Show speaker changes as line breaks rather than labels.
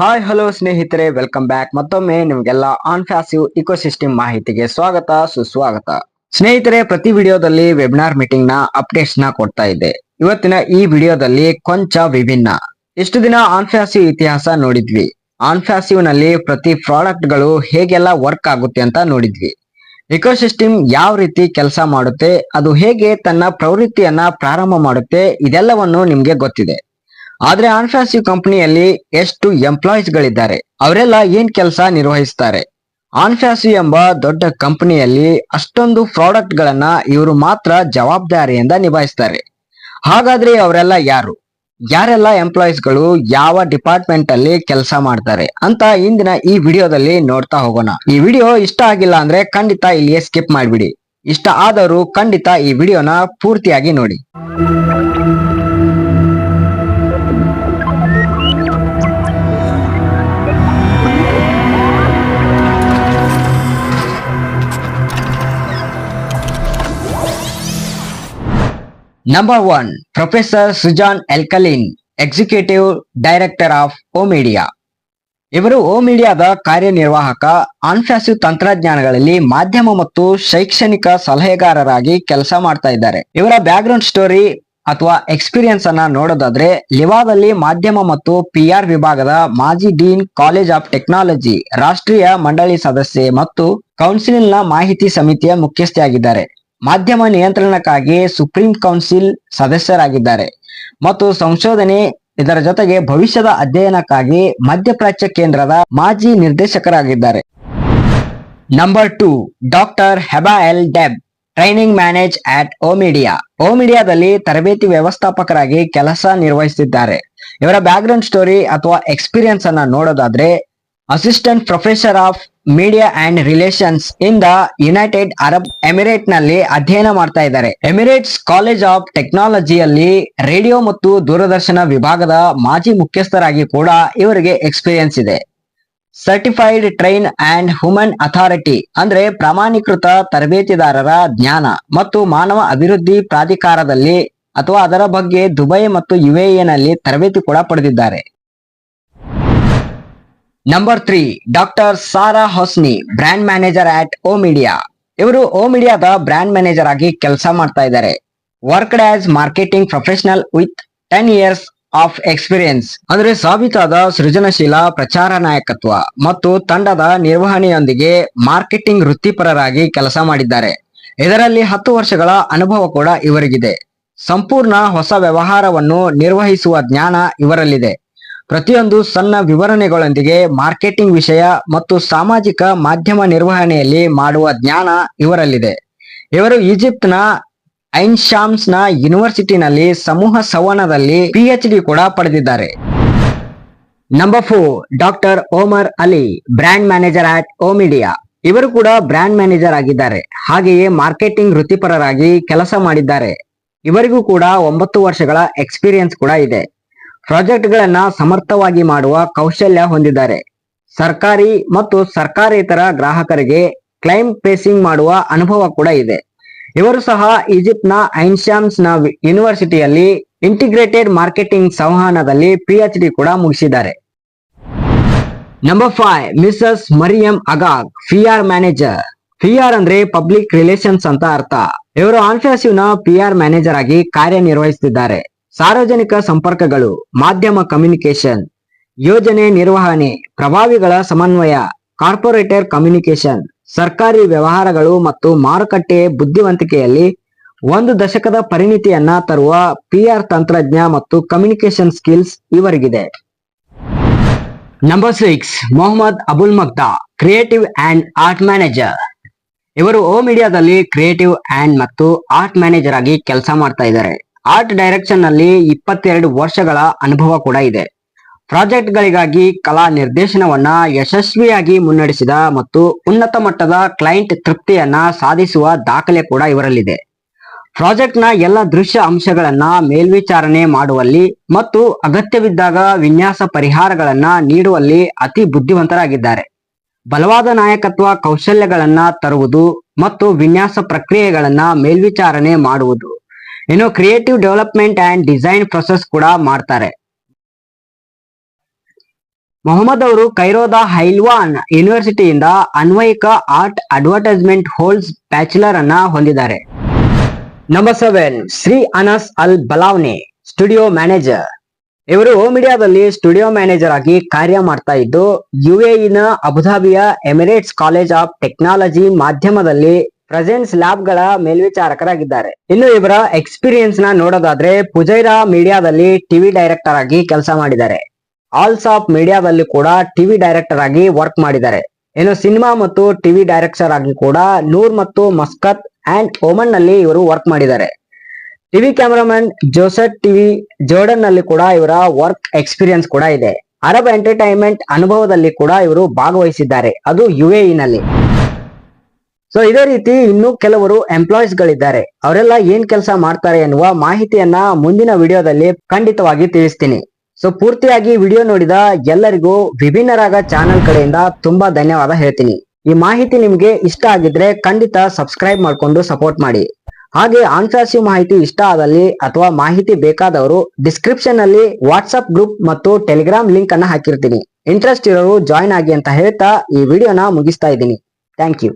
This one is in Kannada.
ಹಾಯ್ ಹಲೋ ಸ್ನೇಹಿತರೆ ವೆಲ್ಕಮ್ ಬ್ಯಾಕ್ ಮತ್ತೊಮ್ಮೆ ನಿಮಗೆಲ್ಲ ಆನ್ ಫ್ಯಾಸಿವ್ ಇಕೋಸಿಸ್ಟಮ್ ಮಾಹಿತಿಗೆ ಸ್ವಾಗತ, ಸುಸ್ವಾಗತ. ಸ್ನೇಹಿತರೆ, ಪ್ರತಿ ವಿಡಿಯೋದಲ್ಲಿ ವೆಬಿನಾರ್ ಮೀಟಿಂಗ್ನ ಅಪ್ಡೇಟ್ಸ್ನ ಕೊಡ್ತಾ ಇದ್ದೆ. ಇವತ್ತಿನ ಈ ವಿಡಿಯೋದಲ್ಲಿ ಕೊಂಚ ವಿಭಿನ್ನ. ಎಷ್ಟು ದಿನ ಆನ್ ಫ್ಯಾಸಿವ್ ಇತಿಹಾಸ ನೋಡಿದ್ವಿ. ಆನ್ ಫ್ಯಾಸಿವ್ನಲ್ಲಿ ಪ್ರತಿ ಪ್ರಾಡಕ್ಟ್ಗಳು ಹೇಗೆಲ್ಲ ವರ್ಕ್ ಆಗುತ್ತೆ ಅಂತ ನೋಡಿದ್ವಿ. ಇಕೋಸಿಸ್ಟಮ್ ಯಾವ ರೀತಿ ಕೆಲಸ ಮಾಡುತ್ತೆ, ಅದು ಹೇಗೆ ತನ್ನ ಪ್ರವೃತ್ತಿಯನ್ನ ಪ್ರಾರಂಭ ಮಾಡುತ್ತೆ, ಇದೆಲ್ಲವನ್ನು ನಿಮ್ಗೆ ಗೊತ್ತಿದೆ. ಆದ್ರೆ ಆನ್ಫ್ಯಾಸಿವ್ ಕಂಪನಿಯಲ್ಲಿ ಎಷ್ಟು ಎಂಪ್ಲಾಯೀಸ್ ಗಳಿದ್ದಾರೆ, ಅವರೆಲ್ಲ ಏನ್ ಕೆಲಸ ನಿರ್ವಹಿಸ್ತಾರೆ? ಆನ್ಫ್ಯಾಸಿ ಎಂಬ ದೊಡ್ಡ ಕಂಪನಿಯಲ್ಲಿ ಅಷ್ಟೊಂದು ಪ್ರಾಡಕ್ಟ್ ಗಳನ್ನ ಇವರು ಮಾತ್ರ ಜವಾಬ್ದಾರಿಯಿಂದ ನಿಭಾಯಿಸ್ತಾರೆ. ಹಾಗಾದ್ರೆ ಅವರೆಲ್ಲ ಯಾರು? ಯಾರೆಲ್ಲ ಎಂಪ್ಲಾಯೀಸ್ಗಳು ಯಾವ ಡಿಪಾರ್ಟ್ಮೆಂಟ್ ಅಲ್ಲಿ ಕೆಲಸ ಮಾಡ್ತಾರೆ ಅಂತ ಇಂದಿನ ಈ ವಿಡಿಯೋದಲ್ಲಿ ನೋಡ್ತಾ ಹೋಗೋಣ. ಈ ವಿಡಿಯೋ ಇಷ್ಟ ಆಗಿಲ್ಲ ಅಂದ್ರೆ ಖಂಡಿತ ಇಲ್ಲಿಯೇ ಸ್ಕಿಪ್ ಮಾಡ್ಬಿಡಿ. ಇಷ್ಟ ಆದವರು ಖಂಡಿತ ಈ ವಿಡಿಯೋನ ಪೂರ್ತಿಯಾಗಿ ನೋಡಿ. Number 1. Professor Suzanne Elkalin executive director of O Media ಇವರು ಓ ಮೀಡಿಯಾದ ಕಾರ್ಯನಿರ್ವಾಹಕ ಆನ್ಫ್ಯಾಸಿವ್ ತಂತ್ರಜ್ಞಾನಗಳಲ್ಲಿ ಮಾಧ್ಯಮ ಮತ್ತು ಶೈಕ್ಷಣಿಕ ಸಲಹೆಗಾರರಾಗಿ ಕೆಲಸ ಮಾಡ್ತಾ ಇದ್ದಾರೆ ಇವರ ಬ್ಯಾಕ್ಗ್ರೌಂಡ್ ಸ್ಟೋರಿ ಅಥವಾ ಎಕ್ಸ್ಪೀರಿಯನ್ಸ್ ಅನ್ನ ನೋಡೋದಾದ್ರೆ, ಲಿವಾದಲ್ಲಿ ಮಾಧ್ಯಮ ಮತ್ತು ಪಿಆರ್ ವಿಭಾಗದ ಮಾಜಿ ಡೀನ್ ಕಾಲೇಜ್ ಆಫ್ ಟೆಕ್ನಾಲಜಿ, ರಾಷ್ಟ್ರೀಯ ಮಂಡಳಿ ಸದಸ್ಯೆ ಮತ್ತು ಕೌನ್ಸಿಲ್ನ ಮಾಹಿತಿ ಸಮಿತಿಯ ಮುಖ್ಯಸ್ಥೆಯಾಗಿದ್ದಾರೆ ಮಾಧ್ಯಮ ನಿಯಂತ್ರಣಕ್ಕಾಗಿ ಸುಪ್ರೀಂ ಕೌನ್ಸಿಲ್ ಸದಸ್ಯರಾಗಿದ್ದಾರೆ. ಮತ್ತು ಸಂಶೋಧನೆ ಇದರ ಜೊತೆಗೆ ಭವಿಷ್ಯದ ಅಧ್ಯಯನಕ್ಕಾಗಿ ಮಧ್ಯಪ್ರಾಚ್ಯ ಕೇಂದ್ರದ ಮಾಜಿ ನಿರ್ದೇಶಕರಾಗಿದ್ದಾರೆ. Number two doctor Heba El Deb training manage at O Media ಓಮಿಡಿಯಾದಲ್ಲಿ ತರಬೇತಿ ವ್ಯವಸ್ಥಾಪಕರಾಗಿ ಕೆಲಸ ನಿರ್ವಹಿಸುತ್ತಿದ್ದಾರೆ ಇವರ ಬ್ಯಾಕ್ಗ್ರೌಂಡ್ ಸ್ಟೋರಿ ಅಥವಾ ಎಕ್ಸ್ಪೀರಿಯನ್ಸ್ ಅನ್ನ ನೋಡೋದಾದ್ರೆ assistant professor of media and relations in the United Arab ಎಮಿರೇಟ್ನಲ್ಲಿ ಅಧ್ಯಯನ ಮಾಡ್ತಾ ಇದ್ದಾರೆ. ಎಮಿರೇಟ್ಸ್ ಕಾಲೇಜ್ ಆಫ್ ಟೆಕ್ನಾಲಜಿಯಲ್ಲಿ ರೇಡಿಯೋ ಮತ್ತು ದೂರದರ್ಶನ ವಿಭಾಗದ ಮಾಜಿ ಮುಖ್ಯಸ್ಥರಾಗಿ ಕೂಡ ಇವರಿಗೆ ಎಕ್ಸ್ಪೀರಿಯನ್ಸ್ ಇದೆ. Certified train and human authority ಅಂದ್ರೆ ಪ್ರಮಾಣೀಕೃತ ತರಬೇತಿದಾರರ ಜ್ಞಾನ ಮತ್ತು ಮಾನವ ಅಭಿವೃದ್ಧಿ ಪ್ರಾಧಿಕಾರದಲ್ಲಿ ಅಥವಾ ಅದರ ಬಗ್ಗೆ ದುಬೈ ಮತ್ತು ಯುಎಇನಲ್ಲಿ ತರಬೇತಿ ಕೂಡ ಪಡೆದಿದ್ದಾರೆ. Number three doctor Sara Hosni brand manager at O Media ಇವರು ಓ ಮೀಡಿಯಾದ ಬ್ರ್ಯಾಂಡ್ ಮ್ಯಾನೇಜರ್ ಆಗಿ ಕೆಲಸ ಮಾಡ್ತಾ ಇದ್ದಾರೆ. Worked as marketing professional with ten years of experience ಅಂದ್ರೆ ಸಾಬೀತಾದ ಸೃಜನಶೀಲ ಪ್ರಚಾರ ನಾಯಕತ್ವ ಮತ್ತು ತಂಡದ ನಿರ್ವಹಣೆಯೊಂದಿಗೆ ಮಾರ್ಕೆಟಿಂಗ್ ವೃತ್ತಿಪರರಾಗಿ ಕೆಲಸ ಮಾಡಿದ್ದಾರೆ. ಇದರಲ್ಲಿ ಹತ್ತು ವರ್ಷಗಳ ಅನುಭವ ಕೂಡ ಇವರಿಗಿದೆ. ಸಂಪೂರ್ಣ ಹೊಸ ವ್ಯವಹಾರವನ್ನು ನಿರ್ವಹಿಸುವ ಜ್ಞಾನ ಇವರಲ್ಲಿದೆ. ಪ್ರತಿಯೊಂದು ಸಣ್ಣ ವಿವರಣೆಗಳೊಂದಿಗೆ ಮಾರ್ಕೆಟಿಂಗ್ ವಿಷಯ ಮತ್ತು ಸಾಮಾಜಿಕ ಮಾಧ್ಯಮ ನಿರ್ವಹಣೆಯಲ್ಲಿ ಮಾಡುವ ಜ್ಞಾನ ಇವರಲ್ಲಿದೆ. ಇವರು ಈಜಿಪ್ಟ್ನ ಐನ್ಶಾಮ್ಸ್ನ ಯೂನಿವರ್ಸಿಟಿನಲ್ಲಿ ಸಮೂಹ ಸವನದಲ್ಲಿ ಪಿಎಚ್ ಡಿ ಕೂಡ ಪಡೆದಿದ್ದಾರೆ. Number four doctor Omar Ali brand manager at O Media ಇವರು ಕೂಡ ಬ್ರ್ಯಾಂಡ್ ಮ್ಯಾನೇಜರ್ ಆಗಿದ್ದಾರೆ. ಹಾಗೆಯೇ ಮಾರ್ಕೆಟಿಂಗ್ ವೃತ್ತಿಪರರಾಗಿ ಕೆಲಸ ಮಾಡಿದ್ದಾರೆ. ಇವರಿಗೂ ಕೂಡ ಒಂಬತ್ತು ವರ್ಷಗಳ ಎಕ್ಸ್ಪೀರಿಯನ್ಸ್ ಕೂಡ ಇದೆ. ಪ್ರಾಜೆಕ್ಟ್ ಗಳನ್ನ ಸಮರ್ಥವಾಗಿ ಮಾಡುವ ಕೌಶಲ್ಯ ಹೊಂದಿದ್ದಾರೆ. ಸರ್ಕಾರಿ ಮತ್ತು ಸರ್ಕಾರೇತರ ಗ್ರಾಹಕರಿಗೆ ಕ್ಲೈಮ್ ಫೇಸಿಂಗ್ ಮಾಡುವ ಅನುಭವ ಕೂಡ ಇದೆ. ಇವರು ಸಹ ಈಜಿಪ್ಟ್ನ ಐನ್ಶಾಮ್ಸ್ನ ಯೂನಿವರ್ಸಿಟಿಯಲ್ಲಿ ಇಂಟಿಗ್ರೇಟೆಡ್ ಮಾರ್ಕೆಟಿಂಗ್ ಸಂವಹನದಲ್ಲಿ ಪಿಎಚ್ ಡಿ ಕೂಡ ಮುಗಿಸಿದ್ದಾರೆ. Number five, Mrs Mariam Agag, PR manager. PR ಅಂದ್ರೆ ಪಬ್ಲಿಕ್ ರಿಲೇಷನ್ಸ್ ಅಂತ ಅರ್ಥ. ಇವರು ಆನ್ಫ್ಯಾಸಿವ್ನ ಪಿಆರ್ ಮ್ಯಾನೇಜರ್ ಆಗಿ ಕಾರ್ಯನಿರ್ವಹಿಸುತ್ತಿದ್ದಾರೆ ಸಾರ್ವಜನಿಕ ಸಂಪರ್ಕಗಳು, ಮಾಧ್ಯಮ ಕಮ್ಯುನಿಕೇಶನ್ ಯೋಜನೆ ನಿರ್ವಹಣೆ, ಪ್ರಭಾವಿಗಳ ಸಮನ್ವಯ ಕಾರ್ಪೊರೇಟರ್ ಕಮ್ಯುನಿಕೇಶನ್ ಸರ್ಕಾರಿ ವ್ಯವಹಾರಗಳು ಮತ್ತು ಮಾರುಕಟ್ಟೆ ಬುದ್ಧಿವಂತಿಕೆಯಲ್ಲಿ ಒಂದು ದಶಕದ ಪರಿಣಿತಿಯನ್ನ ತರುವ ಪಿಆರ್ ತಂತ್ರಜ್ಞ ಮತ್ತು communication skills ಇವರಿಗಿದೆ. Number six Mohammed Abul Makta creative and art manager ಇವರು ಓ ಮೀಡಿಯಾದಲ್ಲಿ ಕ್ರಿಯೇಟಿವ್ ಅಂಡ್ ಮತ್ತು ಆರ್ಟ್ ಮ್ಯಾನೇಜರ್ ಆಗಿ ಕೆಲಸ ಮಾಡ್ತಾ ಇದ್ದಾರೆ. ಆರ್ಟ್ ಡೈರೆಕ್ಷನ್ನಲ್ಲಿ ಇಪ್ಪತ್ತೆರಡು ವರ್ಷಗಳ ಅನುಭವ ಕೂಡ ಇದೆ. ಪ್ರಾಜೆಕ್ಟ್ ಗಳಿಗಾಗಿ ಕಲಾ ನಿರ್ದೇಶನವನ್ನ ಯಶಸ್ವಿಯಾಗಿ ಮುನ್ನಡೆಸಿದ ಮತ್ತು ಉನ್ನತ ಮಟ್ಟದ ಕ್ಲೈಂಟ್ ತೃಪ್ತಿಯನ್ನ ಸಾಧಿಸುವ ದಾಖಲೆ ಕೂಡ ಇವರಲ್ಲಿದೆ. ಪ್ರಾಜೆಕ್ಟ್ನ ಎಲ್ಲ ದೃಶ್ಯ ಅಂಶಗಳನ್ನ ಮೇಲ್ವಿಚಾರಣೆ ಮಾಡುವಲ್ಲಿ ಮತ್ತು ಅಗತ್ಯವಿದ್ದಾಗ ವಿನ್ಯಾಸ ಪರಿಹಾರಗಳನ್ನ ನೀಡುವಲ್ಲಿ ಅತಿ ಬುದ್ಧಿವಂತರಾಗಿದ್ದಾರೆ. ಬಲವಾದ ನಾಯಕತ್ವ ಕೌಶಲ್ಯಗಳನ್ನ ತರುವುದು ಮತ್ತು ವಿನ್ಯಾಸ ಪ್ರಕ್ರಿಯೆಗಳನ್ನ ಮೇಲ್ವಿಚಾರಣೆ ಮಾಡುವುದು. ಇನ್ನು creative development and design process ಕೂಡ ಮಾಡ್ತಾರೆ. ಮೊಹಮ್ಮದ್ ಅವರು ಕೈರೋದ ಹೈಲ್ವಾನ್ ಯೂನಿವರ್ಸಿಟಿಯಿಂದ ಅನ್ವಯಿಕ ಆರ್ಟ್ ಅಡ್ವರ್ಟೈಸ್ಮೆಂಟ್ ಹೋಲ್ಸ್ ಬ್ಯಾಚುಲರ್ ಅನ್ನ ಹೊಂದಿದ್ದಾರೆ. ನಂಬರ್ ಸೆವೆನ್ ಶ್ರೀ ಅನಸ್ ಅಲ್ ಬಲಾವ್ನೆ ಸ್ಟುಡಿಯೋ ಮ್ಯಾನೇಜರ್ ಇವರು ಓ ಮೀಡಿಯಾದಲ್ಲಿ ಸ್ಟುಡಿಯೋ ಮ್ಯಾನೇಜರ್ ಆಗಿ ಕಾರ್ಯ ಮಾಡ್ತಾ ಇದ್ದು ಯುಎಇನ ಅಬುಧಾಬಿಯ ಎಮಿರೇಟ್ಸ್ ಕಾಲೇಜ್ ಆಫ್ ಟೆಕ್ನಾಲಜಿ ಮಾಧ್ಯಮದಲ್ಲಿ ಪ್ರೆಸೆನ್ಸ್ ಲ್ಯಾಬ್ಗಳ ಮೇಲ್ವಿಚಾರಕರಾಗಿದ್ದಾರೆ. ಇನ್ನು ಇವರ ಎಕ್ಸ್ಪೀರಿಯನ್ಸ್ನ ನೋಡೋದಾದ್ರೆ ಪುಜೈರಾ ಮೀಡಿಯಾದಲ್ಲಿ ಟಿವಿ ಡೈರೆಕ್ಟರ್ ಆಗಿ ಕೆಲಸ ಮಾಡಿದ್ದಾರೆ. ಆಲ್ಸ್ ಆಫ್ ಮೀಡಿಯಾದಲ್ಲಿ ಕೂಡ ಟಿವಿ ಡೈರೆಕ್ಟರ್ ಆಗಿ ವರ್ಕ್ ಮಾಡಿದ್ದಾರೆ. ಇನ್ನು ಸಿನಿಮಾ ಮತ್ತು ಟಿವಿ ಡೈರೆಕ್ಟರ್ ಆಗಿ ಕೂಡ ನೂರ್ ಮತ್ತು ಮಸ್ಕತ್ ಅಂಡ್ ಓಮನ್ನಲ್ಲಿ ಇವರು ವರ್ಕ್ ಮಾಡಿದ್ದಾರೆ. ಟಿವಿ ಕ್ಯಾಮರಾಮನ್ ಜೋಸೆಫ್ ಟಿವಿ ಜೋರ್ಡನ್ನಲ್ಲಿ ಕೂಡ ಇವರ ವರ್ಕ್ ಎಕ್ಸ್ಪೀರಿಯನ್ಸ್ ಕೂಡ ಇದೆ. ಅರಬ್ ಎಂಟರ್ಟೈನ್ಮೆಂಟ್ ಅನುಭವದಲ್ಲಿ ಕೂಡ ಇವರು ಭಾಗವಹಿಸಿದ್ದಾರೆ. ಅದು ಯುಎಇ ನಲ್ಲಿ. ಸೊ ಇದೇ ರೀತಿ ಇನ್ನು ಕೆಲವರು ಎಂಪ್ಲಾಯೀಸ್ ಗಳಿದ್ದಾರೆ. ಅವರೆಲ್ಲ ಏನ್ ಕೆಲಸ ಮಾಡ್ತಾರೆ ಎನ್ನುವ ಮಾಹಿತಿಯನ್ನ ಮುಂದಿನ ವಿಡಿಯೋದಲ್ಲಿ ಖಂಡಿತವಾಗಿ ತಿಳಿಸ್ತೀನಿ. ಸೊ ಪೂರ್ತಿಯಾಗಿ ವಿಡಿಯೋ ನೋಡಿದ ಎಲ್ಲರಿಗೂ ವಿಭಿನ್ನರಾಗ ಚಾನೆಲ್ ಕಡೆಯಿಂದ ತುಂಬಾ ಧನ್ಯವಾದ ಹೇಳ್ತೀನಿ. ಈ ಮಾಹಿತಿ ನಿಮ್ಗೆ ಇಷ್ಟ ಆಗಿದ್ರೆ ಖಂಡಿತ ಸಬ್ಸ್ಕ್ರೈಬ್ ಮಾಡ್ಕೊಂಡು ಸಪೋರ್ಟ್ ಮಾಡಿ. ಹಾಗೆ ಆನ್ಸರ್ಸಿವ್ ಮಾಹಿತಿ ಇಷ್ಟ ಆದಲ್ಲಿ ಅಥವಾ ಮಾಹಿತಿ ಬೇಕಾದವರು ಡಿಸ್ಕ್ರಿಪ್ಷನ್ನಲ್ಲಿ ವಾಟ್ಸ್ಆಪ್ ಗ್ರೂಪ್ ಮತ್ತು ಟೆಲಿಗ್ರಾಮ್ ಲಿಂಕ್ ಅನ್ನ ಹಾಕಿರ್ತೀನಿ. ಇಂಟ್ರೆಸ್ಟ್ ಇರೋರು ಜಾಯಿನ್ ಆಗಿ ಅಂತ ಹೇಳ್ತಾ ಈ ವಿಡಿಯೋನ ಮುಗಿಸ್ತಾ ಇದ್ದೀನಿ. Thank you